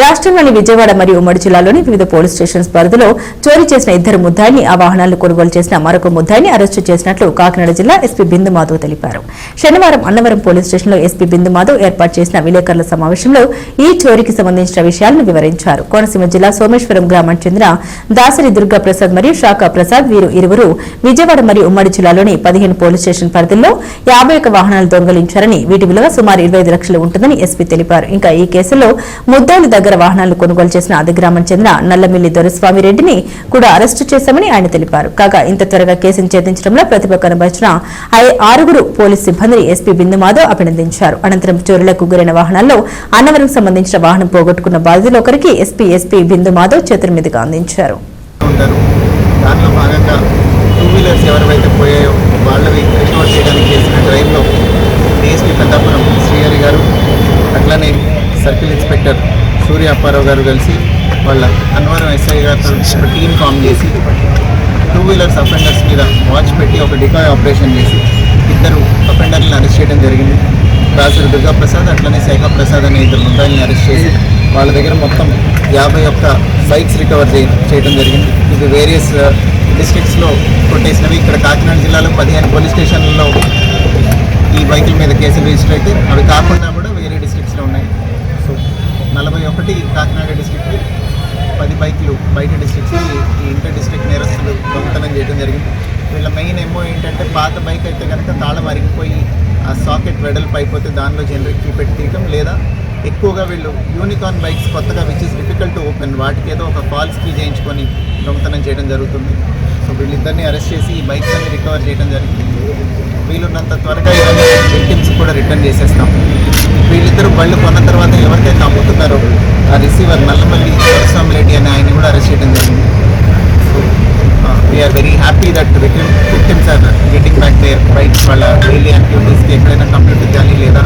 రాష్ట్రంలోని విజయవాడ మరియు ఉమ్మడి జిల్లాలోని వివిధ పోలీస్ స్టేషన్స్ పరిధిలో చోరీ చేసిన ఇద్దరు ముద్దాయిని ఆ వాహనాలను కొనుగోలు చేసిన మరొక ముద్దాయిని అరెస్టు చేసినట్లు కాకినాడ జిల్లా ఎస్పీ బిందు మాధవ్ తెలిపారు. శనివారం అన్నవరం పోలీస్ స్టేషన్లో ఎస్పీ బిందు మాధవ్ ఏర్పాటు చేసిన విలేకరుల సమావేశంలో ఈ చోరీకి సంబంధించిన విషయాలను వివరించారు. కోనసీమ జిల్లా సోమేశ్వరం గ్రామానికి చెందిన దాసరి దుర్గా ప్రసాద్ మరియు శాఖ ప్రసాద్ వీరు ఇరువురు విజయవాడ మరియు ఉమ్మడి జిల్లాలోని పదిహేను పోలీస్ స్టేషన్ పరిధిలో యాభై ఒక వాహనాలు దొంగలించారని వీటి విలువ సుమారు ఇరవై లక్షలు ఉంటుందని ఎస్పీ తెలిపారు. ఇంకా ఈ కేసులో ముద్దాయిలు దగ్గర వాహనాలు కొనుగోలు చేసిన అధిగ్రామం చెందిన నల్లమిల్లి దొరస్వామి రెడ్డిని కూడా అరెస్టు చేశామని ఆయన తెలిపారు. కాగా ఇంత త్వరగా కేసును ఛేదించడంలో ప్రతిభ కనబరిచిన ఐ- ఆరుగురు పోలీస్ సిబ్బందిని ఎస్పీ బిందు మాధవ్ అభినందించారు. అనంతరం చోరులకు గురైన వాహనాల్లో అన్నవరం సంబంధించిన వాహనం పోగొట్టుకున్న బాధితులు ఒకరికి ఎస్పీ ఎస్పీ బిందు మాధవ్ చేతుల మీదుగా అందించారు. దాంట్లో భాగంగా టూ వీలర్స్ ఎవరివైతే పోయాయో వాళ్ళవి రికవర్ చేయడానికి చేసిన డ్రైవ్లో డిఎస్పీ పెద్దాపురం శ్రీహరి గారు అట్లానే సర్కిల్ ఇన్స్పెక్టర్ సూర్య అప్పారావు గారు కలిసి వాళ్ళ అన్వరం ఎస్ఐ గారితో ఒక టీం ఫామ్ చేసి టూ వీలర్స్ అఫెండర్స్ మీద వాచ్ పెట్టి ఒక డికాయ్ ఆపరేషన్ చేసి ఇద్దరు అఫెండర్లను అరెస్ట్ చేయడం జరిగింది. దాసరి దుర్గా ప్రసాద్ అట్లనే శేఖ ప్రసాద్ అనే ఇద్దరు ముద్దాయిల్ని అరెస్ట్ చేసి వాళ్ళ దగ్గర మొత్తం యాభై ఒక్క బైక్స్ రికవర్ చేయడం జరిగింది. ఇది వేరియస్ డిస్ట్రిక్ట్స్లో కొట్టేసినవి. ఇక్కడ కాకినాడ జిల్లాలో పదిహేను పోలీస్ స్టేషన్లలో ఈ బైకుల మీద కేసులు రిజిస్టర్ అయితే అవి కాకుండా కూడా వేరే డిస్ట్రిక్ట్స్లో ఉన్నాయి సో నలభై ఒకటి కాకినాడ డిస్ట్రిక్ట్కి పది బైక్లు బయట డిస్ట్రిక్ట్కి ఈ ఇంటర్ డిస్ట్రిక్ట్ నేరస్తులు దొంగతనం చేయడం జరిగింది. వీళ్ళ మెయిన్ ఏమో ఏంటంటే పాత బైక్ అయితే కనుక తాళం అరిగిపోయి ఆ సాకెట్ వెడల్పు అయిపోతే దానిలో జనరేట్ కీ పెట్టి తీయటం లేదా ఎక్కువగా వీళ్ళు యూనికార్న్ బైక్స్ కొత్తగా which is difficult to open వాటికి ఏదో ఒక ఫాల్స్ కీ చేయించుకొని దొంగతనం చేయడం జరుగుతుంది. సో వీళ్ళిద్దరిని అరెస్ట్ చేసి ఈ బైక్స్ అన్ని రికవర్ చేయడం జరిగింది. వీళ్ళున్నంత త్వరగా ఇవన్నీ విక్టిమ్స్ కూడా రిటర్న్ చేసేస్తాం. వీళ్ళిద్దరూ బళ్ళు కొన్న తర్వాత ఎవరికైతే అమ్ముతున్నారో ఆ రిసీవర్ నల్లమల్లి స్వామి రెడ్డి అని ఆయన కూడా అరెస్ట్ చేయడం జరిగింది. So we are very happy that victims are getting back their bikes వాళ్ళ డైలీ యాక్టివిటీస్కి ఎక్కడైనా కంప్యూటర్ కానీ లేదా